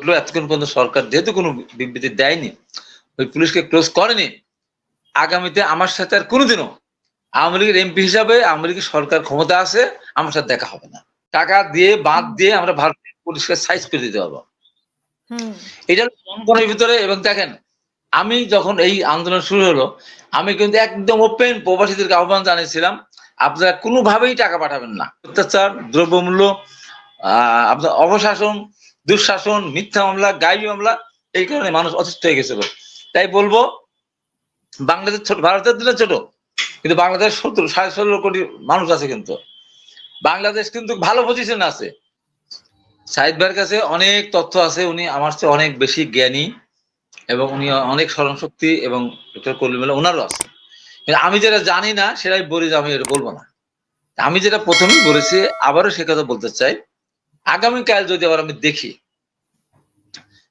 ঘটলো এতক্ষণ পর্যন্ত সরকার যেহেতু কোনো বিবৃতি দেয়নি ওই পুলিশকে ক্লোজ করেনি আগামীতে আমার সাথে আর কোনোদিনও আওয়ামী লীগের এমপি হিসাবে আওয়ামী লীগের সরকার ক্ষমতা আছে আমার সাথে দেখা হবে না। টাকা দিয়ে বাদ দিয়ে আমরা ভারতীয় পুলিশকে সাইজ করে দিতে পারব। এটা হলো জনগণের ভিতরে এবং দেখেন আমি যখন এই আন্দোলন শুরু হলো আমি কিন্তু একদম ওপেন প্রবাসীদেরকে আহ্বান জানিয়েছিলাম আপনারা কোনোভাবেই টাকা পাঠাবেন না। অত্যাচার দ্রব্যমূল্য আহ আপনার অবশাসন দুঃশাসন, মিথ্যা মামলা, গাইবি মামলা, এই কারণে মানুষ অসুস্থ হয়ে গেছিল তাই বলব, বাংলাদেশ ছোট, ভারতের দিনে ছোট, কিন্তু বাংলাদেশ সত্তর, সাড়ে ষোলো কোটি মানুষ আছে কিন্তু। বাংলাদেশ কিন্তু ভালো পজিশন আছে। সাহিদ ভাইয়ের কাছে অনেক তথ্য আছে, উনি আমার চেয়ে অনেক বেশি জ্ঞানী এবং উনি অনেক স্মরণ শক্তি এবং ডক্টর কলিমুল্লাহ ওনারও আছে। আমি যেটা জানি না, সেটাই বলি যে আমি এটা বলব না। আমি যেটা প্রথমেই বলেছি, আবারও সে কথা বলতে চাই আগামীকাল যদি আবার আমি দেখি,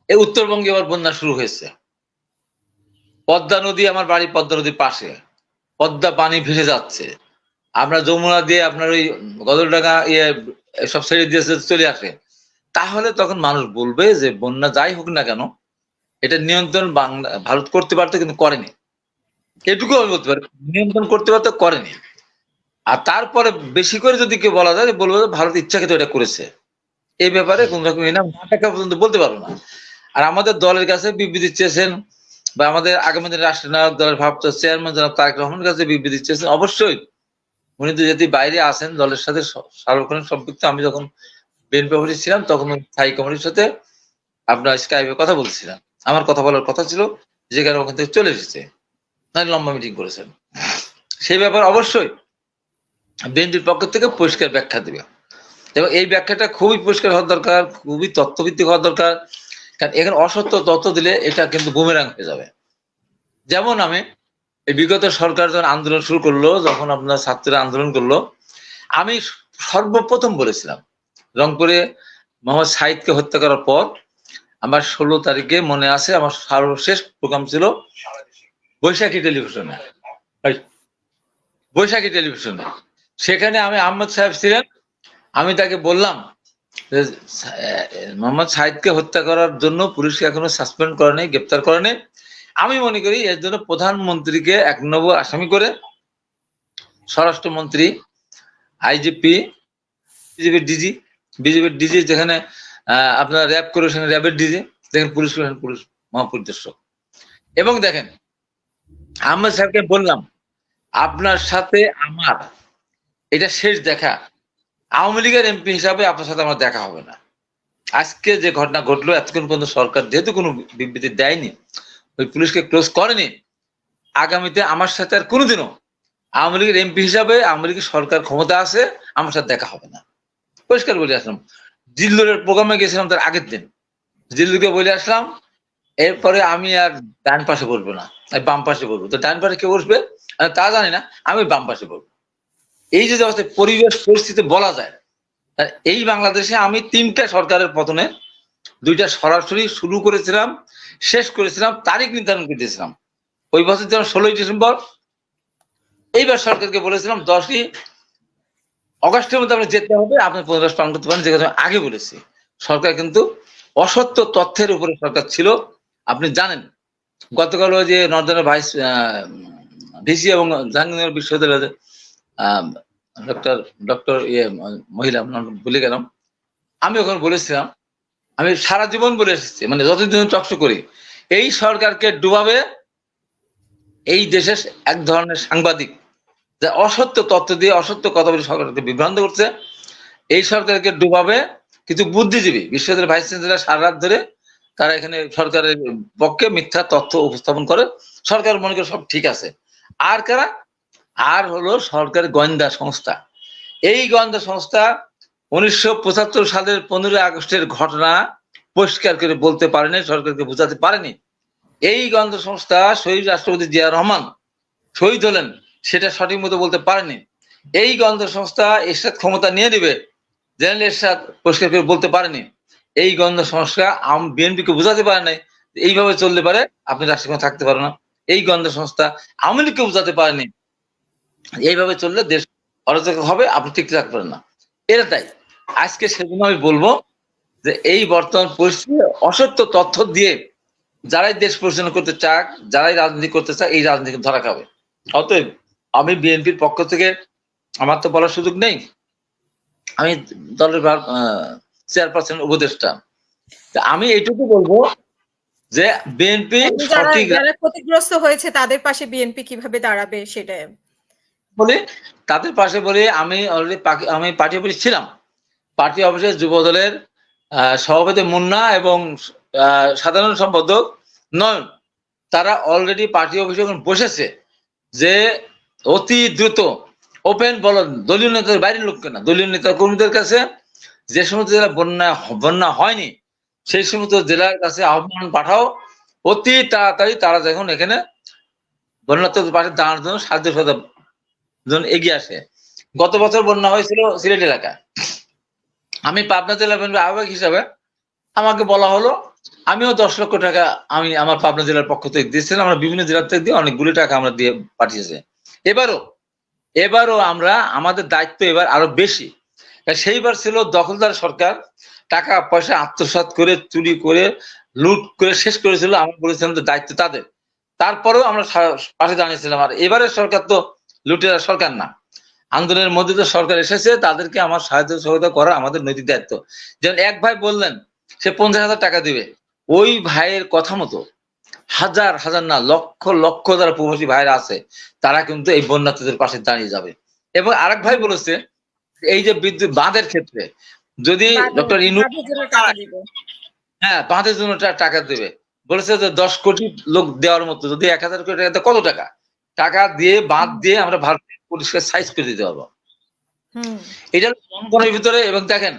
এই উত্তরবঙ্গে আবার বন্যা শুরু হয়েছে। পদ্মা নদী আমার বাড়ি পদ্মা নদীর পাশে। পদ্মা পানি ভেসে যাচ্ছে। আপনার যমুনা দিয়ে আপনার ওই গদলডাঙ্গা ইয়ে সব ছেড়ে দিয়ে চলে আসে, তাহলে তখন মানুষ বলবে যে বন্যা যাই হোক না কেন, এটা নিয়ন্ত্রণ বাংলা, ভারত করতে পারতো কিন্তু করেনি। এটুকু আমি বলতে পারি, নিয়ন্ত্রণ করতে পারতো করেনি। আর তারপরে বেশি করে যদি কেউ বলা যায়, বলব ভারত ইচ্ছাকৃত এটা করেছে। এই ব্যাপারে কোন রকম এনাম না পর্যন্ত বলতে পারব না। আর আমাদের দলের কাছে বিবৃতি চেয়েছেন বা আমাদের আগামী দিনের রাষ্ট্রনায়ক দলের ভাবত চেয়ারম্যান জনাব তারেক রহমানের কাছে বিবৃতি চেয়েছেন, অবশ্যই। উনি তো যদি বাইরে আসেন দলের সাথে সার্বক্ষণিক সম্পৃক্ত, আমি যখন বিএনপি অফিসে ছিলাম, তখন স্থায়ী কমিটির সাথে আপনার স্কাইপে কথা বলছিলাম। আমার কথা বলার কথা ছিল যেখানে ওখান থেকে চলে এসেছে। নাহলে লম্বা মিটিং করেছেন। সেই ব্যাপার অবশ্যই। বিএনপির পক্ষ থেকে পরিষ্কার ব্যাখ্যা দেবে। এবং এই ব্যাখ্যাটা খুবই পরিষ্কার হওয়ার দরকার খুবই তথ্যভিত্তিক হওয়ার দরকার। কারণ এখানে অসত্য তথ্য দিলে এটা কিন্তু বুমেরাং হয়ে যাবে। যেমন আমি এই বিগত সরকার যখন আন্দোলন শুরু করল যখন আপনার ছাত্ররা আন্দোলন করল আমি সর্বপ্রথম বলেছিলাম রংপুরে মোহাম্মদ সাইদকে হত্যা করার পর আমার ষোলো তারিখে মনে আছে আমার সর্বশেষ প্রোগ্রাম ছিল বৈশাখী টেলিভিশনে। বৈশাখী টেলিভিশনে। সেখানে আমি আহমদ সাহেব ছিলেন আমি তাকে বললাম মোহাম্মদ সাইদকে হত্যা করার জন্য পুলিশকে এখনও সাসপেন্ড করে নেই, গ্রেপ্তার করে নেই। আমি মনে করি এর জন্য প্রধানমন্ত্রীকে এক নম্বর আসামি করে স্বরাষ্ট্রমন্ত্রী আইজিপি বিজেপির ডিজি বিজেপির ডিজি যেখানে আপনার র্যাব করে সেখানে র্যাবের ডিজি, দেখেন পুলিশ করেছেন পুলিশ মহাপরিদর্শক। এবং দেখেন, আহমেদ সাহেবকে বললাম, আপনার সাথে আমার, এটা শেষ দেখা আওয়ামী লীগের এমপি হিসাবে আপনার সাথে আমার দেখা হবে না। আজকে যে ঘটনা ঘটলো, এতক্ষণ পর্যন্ত সরকার যেহেতু কোনো বিবৃতি দেয়নি, ওই পুলিশকে ক্লোজ করেনি, আগামীতে আমার সাথে আর কোনোদিনও আওয়ামী লীগের এমপি হিসাবে আওয়ামী লীগের সরকার ক্ষমতা আছে, আমার সাথে দেখা হবে না। পরিষ্কার বলে আসলাম। জিল্লুরের প্রোগ্রামে গেছিলাম তার আগের দিন। জিল্লুকে বলে আসলাম, এরপরে আমি আর ডান পাশে বলব না বাম পাশে বলব। তো ডান পাশে কে বসবে? তা জানি না, আমি বাম পাশে বলব। এই যে অবস্থায় পরিবেশ পরিস্থিতি বলা যায় এই বাংলাদেশে আমি তিনটা সরকারের পতনে দুইটা সরাসরি শুরু করেছিলাম, শেষ করেছিলাম, তারিখ নির্ধারণ করে দিয়েছিলাম। ওই বছর যেমন ষোলোই ডিসেম্বর, এইবার সরকারকে বলেছিলাম দশই অগস্টের মধ্যে আপনার যেতে হবে, আপনি পুনরাস পালন করতে পারেন যে আগে বলেছি। সরকার কিন্তু অসত্য তথ্যের উপরে সরকার ছিল, আপনি জানেন। গতকাল ওই যে নর্দার্ন ভাইস ভিসি এবং জাহাঙ্গীরনগর বিশ্ববিদ্যালয়ের ডক্টর ডক্টর ইয়ে মহিলা ভুলে গেলাম। আমি ওখানে বলেছিলাম, আমি সারা জীবন বলে এসেছি মানে যতদিন চকশো করি, এই সরকারকে ডুবাবে এই দেশের এক ধরনের সাংবাদিক যা অসত্য তথ্য দিয়ে, অসত্য কথা বলে সরকারকে বিভ্রান্ত করছে। এই সরকারকে ডুবাবে কিছু বুদ্ধিজীবী, বিশ্ববিদ্যালয়ের ভাইস চ্যান্সেলার সারা রাত ধরে তারা এখানে সরকারের পক্ষে মিথ্যা তথ্য উপস্থাপন করে। সরকার মনে করে সব ঠিক আছে। আর কারা? আর হলো সরকার গোয়েন্দা সংস্থা। এই গোয়েন্দা সংস্থা উনিশশো পঁচাত্তর সালের পনেরোই আগস্টের ঘটনা পরিষ্কার করে বলতে পারেনি, সরকারকে বোঝাতে পারেনি। এই গোয়েন্দা সংস্থা শহীদ রাষ্ট্রপতি জিয়া রহমান শহীদ হলেন, সেটা সঠিক মতো বলতে পারেনি। এই গোয়েন্দা সংস্থা এরশাদ ক্ষমতা নিয়ে নেবে, জেনারেল এরশাদ পরিষ্কার করে বলতে পারেনি। এই গোয়েন্দা সংস্থা আম, বিএনপিকে বোঝাতে পারে নাই, এইভাবে চলতে পারে, আপনি রাষ্ট্রক্ষমতা থাকতে পারে না। এই গোয়েন্দা সংস্থা আওয়ামী লীগকে বোঝাতে পারেনি এইভাবে চললে দেশ অরাজক হবে আপনি থাকতে পারেন না। এটা তাই। আজকে সেজন্য আমি বলব যে এই বর্তমান পরিস্থিতি অসত্য তথ্য দিয়ে যারাই দেশ পরিচালনা করতে চাক যারাই রাজনীতি করতে চায় এই রাজনীতি ধরা খাবে। অতএব আমি বিএনপির পক্ষ থেকে আমার তো বলার সুযোগ নেই আমি দলের চেয়ারপারসন উপদেষ্টা। আমি এইটুকু বলব যে বিএনপি সঠিক ক্ষতিগ্রস্ত হয়েছে তাদের পাশে বিএনপি কীভাবে দাঁড়াবে সেটা বলে, তাদের পাশে বলে আমি অলরেডি আমি পার্টি অফিসে ছিলাম। পার্টি অফিসে যুব দলের সভাপতি মুন্না এবং সাধারণ সম্পাদক নয়ন, তারা অলরেডি পার্টি অফিসে এখন বসেছে যে অতি দ্রুত ওপেন বলো দলীয় নেতাদের বাইরের লোককে না, দলীয় নেতা কর্মীদের কাছে যে সমস্ত জেলা বন্যা বন্যা হয়নি, সেই সমস্ত জেলার কাছে আহ্বান পাঠাও। অতি তাড়াতাড়ি তারা যখন এখানে বন্যার্থদের পাশে দাঁড়ানোর জন্য সাহায্য জন্য এগিয়ে আসে। গত বছর বন্যা হয়েছিল সিলেট এলাকা। আমি পাবনা জেলা বিএনপির আহ্বায়ক হিসাবে আমাকে বলা হলো, আমিও দশ লক্ষ টাকা আমি আমার পাবনা জেলার পক্ষ থেকে দিয়েছিলাম, আমরা বিভিন্ন জেলার থেকে দিয়ে অনেকগুলি টাকা আমরা দিয়ে পাঠিয়েছি। এবারও এবারও আমরা, আমাদের দায়িত্ব এবার আরও বেশি। সেইবার ছিল দখলদার সরকার, টাকা, পয়সা আত্মসাৎ করে, চুরি করে, লুট করে, শেষ করেছিল আমরা বলেছিলাম দায়িত্ব তাদের। তারপরেও আমরা পাশে দাঁড়িয়েছিলাম। আর এবারের সরকার তো লুটেরা সরকার না। আন্দোলনের মধ্যে তো সরকার এসেছে তাদেরকে আমার সাহায্য সহযোগিতা করা আমাদের নৈতিক দায়িত্ব। যেমন এক ভাই বললেন সে পঞ্চাশ হাজার টাকা দিবে। ওই ভাইয়ের কথা মতো হাজার হাজার না লক্ষ লক্ষ যারা প্রবাসী ভাইরা আছে তারা কিন্তু এই বন্যার্থীদের পাশে দাঁড়িয়ে যাবে। এবং আরেক ভাই বলেছে এই যে বিদ্যুৎ বাঁধের ক্ষেত্রে যদি ডক্টর ইনু হ্যাঁ বাঁধের জন্য টাকা দেবে। বলেছে যে দশ কোটি লোক দেওয়ার মতো যদি এক হাজার কোটি টাকা কত টাকা? টাকা দিয়ে বাদ দিয়ে আমরা ভারতের পরিষ্কার সাইজ করে দিতে পারব। এটা জনগণের ভিতরে এবং দেখেন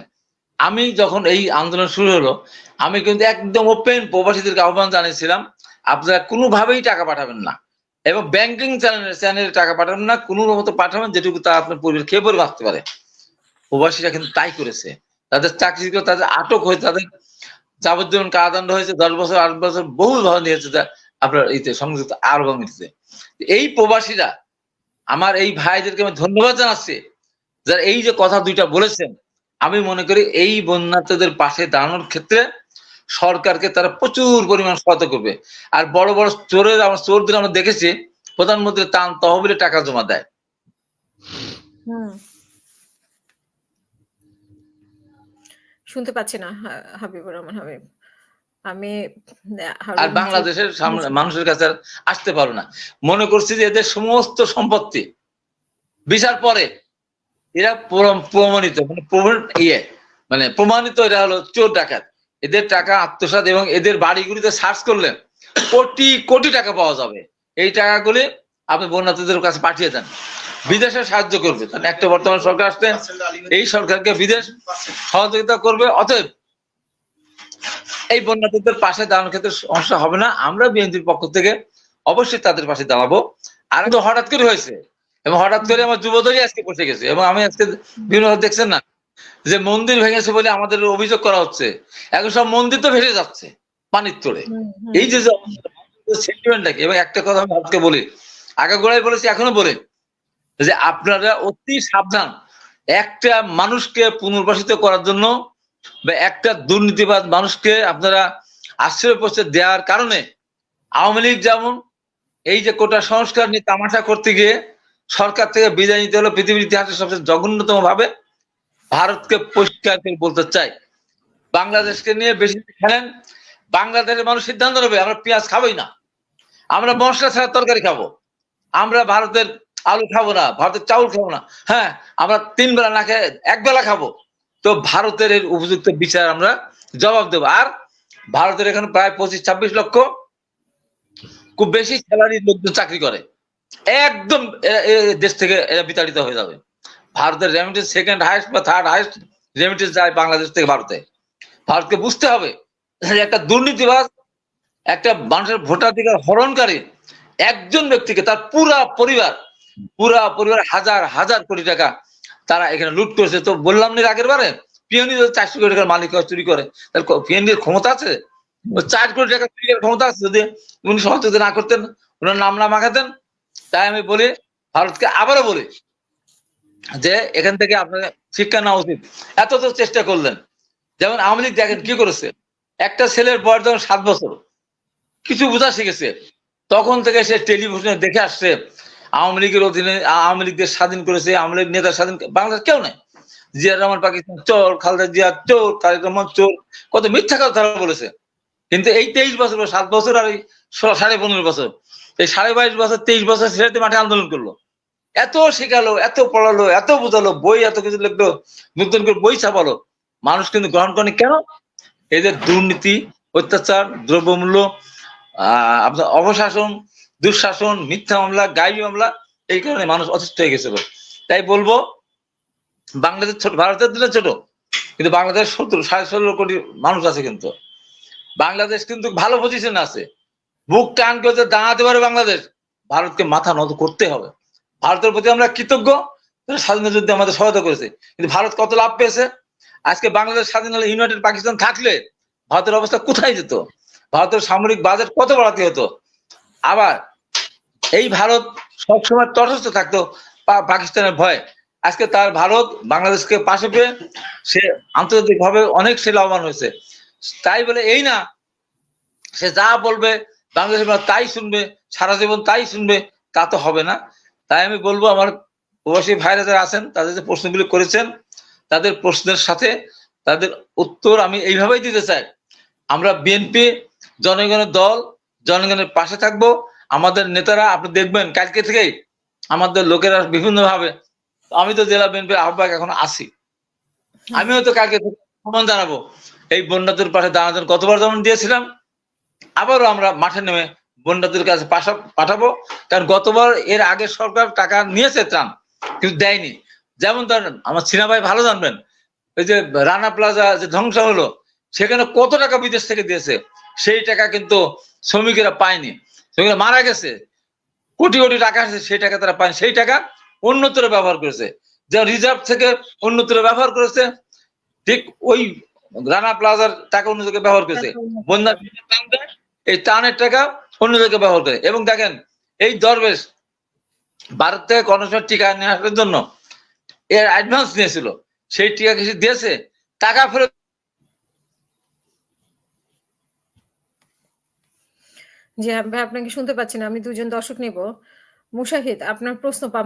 আমি যখন এই আন্দোলন শুরু হলো আমি কিন্তু একদম ওপেন প্রবাসীদেরকে আহ্বান জানিয়েছিলাম আপনারা কোনোভাবেই টাকা পাঠাবেন না। এবং ব্যাংকিং চ্যানেলে চ্যানেলে টাকা পাঠাবেন না কোনো মতো পাঠাবেন যেটুকু তা আপনার পরিবার খেয়ে পরে বাঁচতে পারে। প্রবাসীরা কিন্তু তাই করেছে। তাদের চাকরি করে তাদের আটক হয়ে তাদের যাবজ্জীবন কারাদণ্ড হয়েছে দশ বছর আট বছর বহু ধরনের নিয়েছে আপনার ইতে সংযুক্ত আরব আমিরাতে। এই প্রবাসীরা, আমার এই ভাইদেরকে আমি ধন্যবাদ জানাচ্ছি, যারা এই যে কথা দুইটা বলেছেন, আমি মনে করি এই বন্যার্থীদের পাশে দাঁড়ানোর ক্ষেত্রে সরকারকে তারা প্রচুর পরিমাণ সহায়তা করবে। আর বড় বড় চোরের, আমার চোরদের আমরা দেখেছি, প্রধানমন্ত্রী তান তহবিলে টাকা জমা দেয়। শুনতে পাচ্ছি না হাবিবুর রহমান, হাবিব। আমি আর বাংলাদেশের সামনে মানুষের কাছে আসতে পারো না। মনে করছি যে এদের সমস্ত সম্পত্তি বিচার পরে এরা প্রমাণিত মানে ইয়ে মানে প্রমাণিত এরা হলো চোর ডাকাত। এদের টাকা আত্মসাৎ এবং এদের বাড়িগুলিতে সার্চ করলে কোটি কোটি টাকা পাওয়া যাবে। এই টাকাগুলি আপনি বন্যার্থীদের কাছে পাঠিয়ে দেন। বিদেশে সাহায্য করবে। কারণ একটা বর্তমান সরকার আসলে এই সরকারকে বিদেশ সহযোগিতা করবে অতএব এই বন্যার্থীদের পাশে দাঁড়ানোর ক্ষেত্রে সমস্যা হবে না। আমরা বিএনপির পক্ষ থেকে অবশ্যই তাদের পাশে দাঁড়াবো। আর তো হঠাৎ করে হয়েছে। এবং হঠাৎ করে আমার যুবদলই আজকে বসে গেছে। এবং আমি আজকে বিভিন্ন দেখছেন না? যে মন্দির ভেঙেছে বলে আমাদের অভিযোগ করা হচ্ছে। এখন সব মন্দির তো ভেসে যাচ্ছে পানির তোড়ে এই যে সেন্টিমেন্টটাকে এবং একটা কথা আমি ভারতকে বলি। আগে গোড়ায় বলেছি এখনও বলি যে আপনারা অতি সাবধান। একটা মানুষকে পুনর্বাসিত করার জন্য বা একটা দুর্নীতিবাদ মানুষকে আপনারা আশ্রয় প্রশ্রয় দেওয়ার কারণে আওয়ামী লীগ যেমন এই যে কোটা সংস্কার নিয়ে তামাশা করতে গিয়ে সরকার থেকে বিদায় নিতে হলো পৃথিবীর ইতিহাসে সবচেয়ে জঘন্যতম ভাবে ভারতকে পরিষ্কার করে বলতে চাই। বাংলাদেশকে নিয়ে বেশি খেলেন, বাংলাদেশের মানুষ সিদ্ধান্ত নেবে, আমরা পেঁয়াজ খাবোই না। আমরা মশলা ছাড়া তরকারি খাব। আমরা ভারতের আলু খাব না, ভারতের চাউল খাব না। হ্যাঁ আমরা তিন বেলা না খেয়ে এক বেলা খাব। তো ভারতের উপযুক্ত বিচার আমরা জবাব দেবো। আর ভারতের এখানে প্রায় পঁচিশ, ছাব্বিশ লক্ষ খুব বেশি স্যালারির লোকজন চাকরি করে। একদম দেশ থেকে এরা বিতাড়িত হয়ে যাবে। ভারতের রেমিটেন্স সেকেন্ড হাইস্ট বা থার্ড হাইস্ট রেমিটেন্স যায় বাংলাদেশ থেকে ভারতে। ভারতকে বুঝতে হবে একটা দুর্নীতিবাজ, একটা মানুষের ভোটাধিকার হরণকারী একজন ব্যক্তিকে তার পুরা পরিবার পুরা পরিবার হাজার হাজার কোটি টাকা তারা এখানে লুট করেছে। তো বললাম না আগের বারে পিএনডি চারশো কোটি টাকার মালিক হয়, চুরি করে তার পিএনডির ক্ষমতা আছে? চার কোটি টাকা চুরি করার ক্ষমতা আছে যদি উনি সহযোগিতা না করতেন ওনার নাম না মাখাতেন তাই আমি বলি ভারতকে আবারও বলি যে এখান থেকে আপনাকে শিক্ষা নেওয়া উচিত। এত তো চেষ্টা করলেন। যেমন আওয়ামী লীগ দেখেন কি করেছে? একটা ছেলের বয়স যখন সাত বছর কিছু বোঝা শিখেছে। তখন থেকে সে টেলিভিশনে দেখে আসছে আওয়ামী লীগের অধীনে আওয়ামী লীগদের স্বাধীন করেছে, আওয়ামী লীগ নেতা স্বাধীন বাংলাদেশ কেউ নাই। জিয়া রহমান পাকিস্তান চোর, খালেদা জিয়া চোর, তারেক রহমান চোর, কত মিথ্যা কথা তারা বলেছে। কিন্তু এই তেইশ বছর সাত বছর আর এই সাড়ে পনেরো বছর, এই সাড়ে বাইশ বছর, তেইশ বছর ছেলেতে মাঠে আন্দোলন করল। এত শেখালো, এত পড়ালো, এত বোঝালো, বই, এত কিছু লিখলো, নতুন করে বই ছাপালো। মানুষ কিন্তু গ্রহণ করেনি কেন? এদের দুর্নীতি, অত্যাচার, দ্রব্যমূল্য আহ আপনার অপশাসন দুঃশাসন, মিথ্যা মামলা, গাইবি মামলা, এই কারণে মানুষ অসুস্থ হয়ে গেছিল তাই বলব, বাংলাদেশ ছোট, ভারতের দিলে ছোট, কিন্তু বাংলাদেশ সত্তর, সাড়ে ষোলো কোটি মানুষ আছে কিন্তু। বাংলাদেশ কিন্তু ভালো পজিশন আছে। বুক টান করতে দাঁড়াতে পারে বাংলাদেশ। ভারতকে মাথা নত করতে হবে। ভারতের প্রতি আমরা কৃতজ্ঞ স্বাধীনতা যুদ্ধে আমাদের সহায়তা করেছে। কিন্তু ভারত কত লাভ পেয়েছে? আজকে বাংলাদেশ স্বাধীন হলে ইউনাইটেড পাকিস্তান থাকলে ভারতের অবস্থা কোথায় যেত? ভারতের সামরিক বাজেট কত বাড়াতে হতো? আবার এই ভারত সবসময় তটস্থ থাকতো পাকিস্তানের ভয়। আজকে তার ভারত বাংলাদেশকে পাশে পেয়ে সে আন্তর্জাতিক ভাবে অনেক সে লাভবান হয়েছে। তাই বলে এই না, সে যা বলবে বাংলাদেশের তাই শুনবে, সারা জীবন তাই শুনবে, তা তো হবে না। তাই আমি বলব আমার প্রবাসী ভাইরা যারা আছেন, তাদের যে প্রশ্নগুলি করেছেন, তাদের প্রশ্নের সাথে তাদের উত্তর আমি এইভাবেই দিতে চাই। আমরা বিএনপি, জনগণের দল, জনগণের পাশে থাকব আমাদের নেতারা, আপনি দেখবেন কালকে থেকেই আমাদের লোকেরা বিভিন্ন ভাবে আমি তো জেলা বিএনপির আহ্বায়ক এখন আছি। আমিও তো কালকে সম্মান জানাব। এই বন্যাতুর পাশে দাঁড়ানোর কতবার যেমন দিয়েছিলাম, আবারও আমরা মাঠে নেমে বন্যাতুর কাছে পাঠাবো। কারণ গতবার এর আগে সরকার টাকা নিয়েছে ত্রাণ, কিন্তু দেয়নি। যেমন ধরেন, আমার সিনা ভাই ভালো জানবেন ওই যে রানা প্লাজা যে ধ্বংস হলো, সেখানে কত টাকা বিদেশ থেকে দিয়েছে, সেই টাকা কিন্তু শ্রমিকেরা পায়নি। শ্রমিকরা মারা গেছে। কোটি কোটি টাকা আছে সেই টাকা তারা পায়নি। সেই টাকা অন্যত্র ব্যবহার করেছে। যে রিজার্ভ থেকে অন্যত্র ব্যবহার করেছে, ঠিক ওই রানা প্লাজার টাকা অন্য জায়গায় ব্যবহার করেছে। বন্যা এই টানের টাকা অন্য জায়গায় ব্যবহার করে। এবং দেখেন, এই দরবেশ ভারত থেকে কর্ণসর টিকা নিয়ে আসার জন্য এর অ্যাডভান্স নিয়েছিল। সেই টিকা কিছু দিয়েছে? টাকা ফেরত জি হ্যাঁ, ভাই আপনাকে শুনতে পাচ্ছি না আমি দুজন দর্শক নেব। মুশাহিদ আপনার প্রশ্ন বা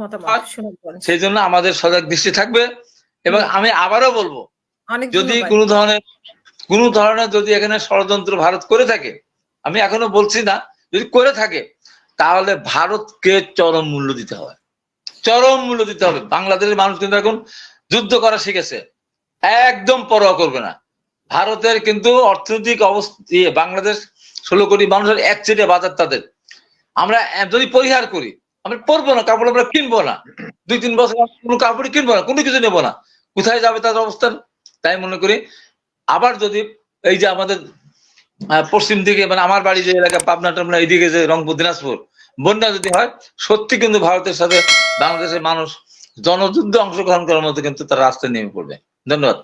মতামত। শুনুন সেই জন্য আমাদের সজাগ দৃষ্টি থাকবে এবং আমি আবারও বলব যদি। কোনো ধরনের কোনো ধরনের যদি এখানে ষড়যন্ত্র ভারত করে থাকে আমি এখনও বলছি না যদি করে থাকে তাহলে ভারতকে চরম মূল্য দিতে হবে। চরম মূল্য দিতে হবে। বাংলাদেশের মানুষ কিন্তু এখন যুদ্ধ করা শিখেছে একদম পরোয়া করবে না। ভারতের কিন্তু অর্থনৈতিক অবস্থা ইয়ে, বাংলাদেশ ষোলো কোটি মানুষের এক চেটে বাজার তাদের। আমরা যদি পরিহার করি, আমরা পরবো না, কাপড় আমরা কিনবো না। দুই, তিন বছর কোনো কাপড় কিনবো না, কোনো কিছু নেব না। কোথায় যাবে তাদের অবস্থান তাই মনে করি, আবার যদি এই যে আমাদের পশ্চিম দিকে মানে আমার বাড়ি যে এলাকা, পাবনা টাবনা, এইদিকে যে রংপুর, দিনাজপুর, বন্যা যদি হয়, সত্যি কিন্তু ভারতের সাথে বাংলাদেশের মানুষ জনযুদ্ধে অংশগ্রহণ করার মতো কিন্তু তারা রাস্তায় নেমে পড়বে। ধন্যবাদ।